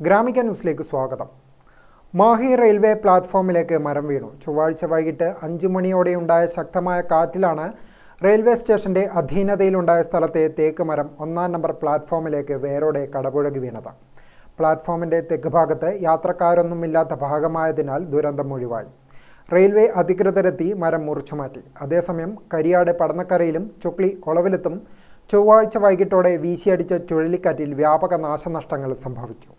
ഗ്രാമിക ന്യൂസിലേക്ക് സ്വാഗതം. മാഹി റെയിൽവേ പ്ലാറ്റ്ഫോമിലേക്ക് മരം വീണു. ചൊവ്വാഴ്ച വൈകിട്ട് അഞ്ചു മണിയോടെയുണ്ടായ ശക്തമായ കാറ്റിലാണ് റെയിൽവേ സ്റ്റേഷന്റെ അധീനതയിലുണ്ടായ സ്ഥലത്തെ തേക്ക് മരം ഒന്നാം നമ്പർ പ്ലാറ്റ്ഫോമിലേക്ക് വേരോടെ കടപുഴകി വീണത്. പ്ലാറ്റ്ഫോമിന്റെ തെക്ക് ഭാഗത്ത് യാത്രക്കാരൊന്നുമില്ലാത്ത ഭാഗമായതിനാൽ ദുരന്തം ഒഴിവായി. റെയിൽവേ അധികൃതരെത്തി മരം മുറിച്ചുമാറ്റി അതേസമയം കരിയാട് പടന്നക്കരയിലും ചുക്ലി ഒളവിലത്തും ചൊവ്വാഴ്ച വൈകിട്ടോടെ വീശിയടിച്ച ചുഴലിക്കാറ്റിൽ വ്യാപക നാശനഷ്ടങ്ങൾ സംഭവിച്ചു.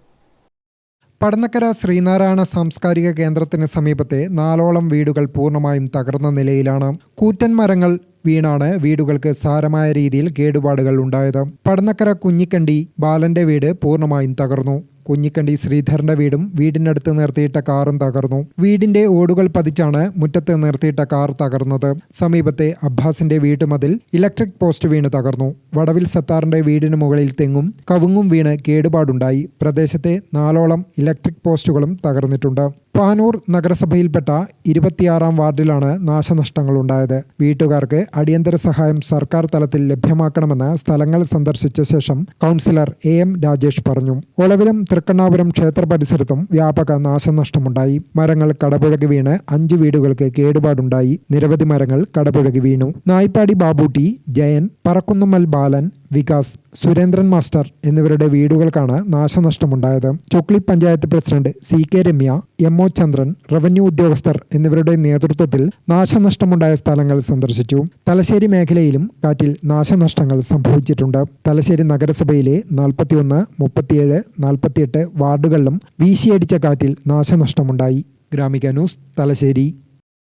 പടന്നക്കര ശ്രീനാരായണ സാംസ്കാരിക കേന്ദ്രത്തിന് സമീപത്തെ നാലോളം വീടുകൾ പൂർണമായും തകർന്ന നിലയിലാണ്. കൂറ്റൻ മരങ്ങൾ വീണാണ് വീടുകൾക്ക് സാരമായ രീതിയിൽ കേടുപാടുകൾ ഉണ്ടായത്. പടന്നക്കര കുഞ്ഞിക്കണ്ടി ബാലന്റെ വീട് പൂർണമായും തകർന്നു. കുഞ്ഞിക്കണ്ടി ശ്രീധരന്റെ വീടും വീടിനടുത്ത് നിർത്തിയിട്ട കാറും തകർന്നു. വീടിന്റെ ഓടുകൾ പതിച്ചാണ് മുറ്റത്ത് നിർത്തിയിട്ട കാർ തകർന്നത്. സമീപത്തെ അബ്ബാസിന്റെ വീട്ടുമതിൽ ഇലക്ട്രിക് പോസ്റ്റ് വീണ് തകർന്നു. വടവിൽ സത്താറിന്റെ വീടിന് മുകളിൽ തെങ്ങും കവുങ്ങും വീണ് കേടുപാടുണ്ടായി. പ്രദേശത്തെ നാലോളം ഇലക്ട്രിക് പോസ്റ്റുകളും തകർന്നിട്ടുണ്ട്. പാനൂർ നഗരസഭയിൽപ്പെട്ട ഇരുപത്തിയാറാം വാർഡിലാണ് നാശനഷ്ടങ്ങളുണ്ടായത്. വീട്ടുകാർക്ക് അടിയന്തര സഹായം സർക്കാർ തലത്തിൽ ലഭ്യമാക്കണമെന്ന് സ്ഥലങ്ങൾ സന്ദർശിച്ച ശേഷം കൗൺസിലർ എ എം രാജേഷ് പറഞ്ഞു. ഒളവിലും തൃക്കണ്ണാപുരം ക്ഷേത്ര പരിസരത്തും വ്യാപക നാശനഷ്ടമുണ്ടായി. മരങ്ങൾ കടപുഴകി വീണ് അഞ്ച് വീടുകൾക്ക് കേടുപാടുണ്ടായി. നിരവധി മരങ്ങൾ കടപുഴകി വീണു. നായ്പാടി ബാബൂട്ടി ജയൻ പറക്കുന്നമ്മൽ ബാലൻ വികാസ് സുരേന്ദ്രൻ മാസ്റ്റർ എന്നിവരുടെ വീടുകൾക്കാണ് നാശനഷ്ടമുണ്ടായത്. Chokli panchayat president C K Ramya M O Chandran revenue ഉദ്യോഗസ്ഥർ എന്നിവരുടെ നേതൃത്വത്തിൽ നാശനഷ്ടമുണ്ടായ സ്ഥലങ്ങൾ സന്ദർശിച്ചു. തലശ്ശേരി മേഖലയിലും കാറ്റിൽ നാശനഷ്ടങ്ങൾ സംഭവിച്ചിട്ടുണ്ട്. തലശ്ശേരി നഗരസഭയിലെ നാൽപ്പത്തിയൊന്ന് മുപ്പത്തിയേഴ് നാൽപ്പത്തിയെട്ട് വാർഡുകളിലും വീശിയടിച്ച കാറ്റിൽ നാശനഷ്ടമുണ്ടായി. ഗ്രാമിക ന്യൂസ് തലശ്ശേരി.